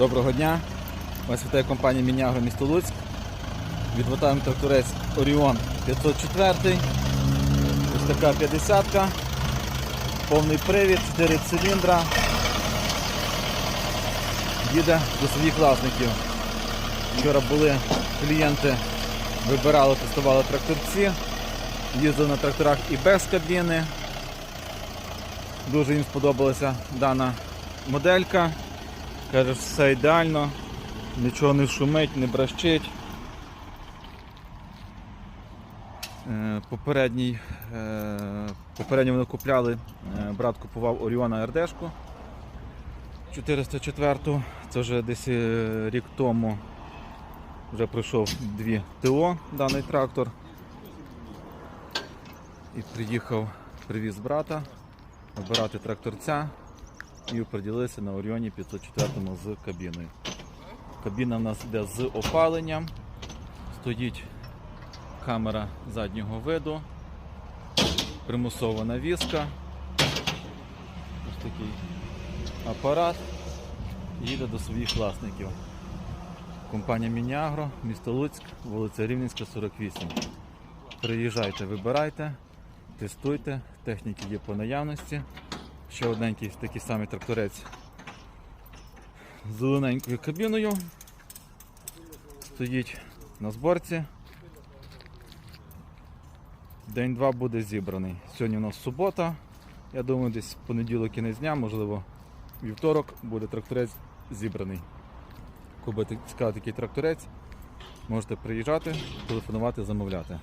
Доброго дня. Вас вітає компанія Мінягро місто Луцьк. Відвертаємо тракторець Оріон 504. Ось така 50 Повний привід, 4 циліндра. Їде до своїх власників. Вчора були клієнти, вибирали, тестували тракторці. Їздили на тракторах і без кабіни. Дуже їм сподобалася дана моделька. Каже, все ідеально, нічого не шумить, не бращить. Е, е, попередньо вони купляли, е, брат купував Оріона РДшку 404 Це вже десь рік тому вже пройшов дві ТО даний трактор. І приїхав, привіз брата обирати тракторця і приділилися на Оріоні 504 з кабіною. Кабіна в нас йде з опаленням, стоїть камера заднього виду, примусова навіска, ось такий апарат, їде до своїх власників. Компанія Мініагро, місто Луцьк, вулиця Рівненська, 48. Приїжджайте, вибирайте, тестуйте, техніки є по наявності. Ще одненький такий самий тракторець з зелененькою кабіною. Стоїть на зборці. День-два буде зібраний. Сьогодні у нас субота. Я думаю, десь понеділок кінець дня, можливо, вівторок буде тракторець зібраний. Купити цікавий такий тракторець. Можете приїжджати, телефонувати, замовляти.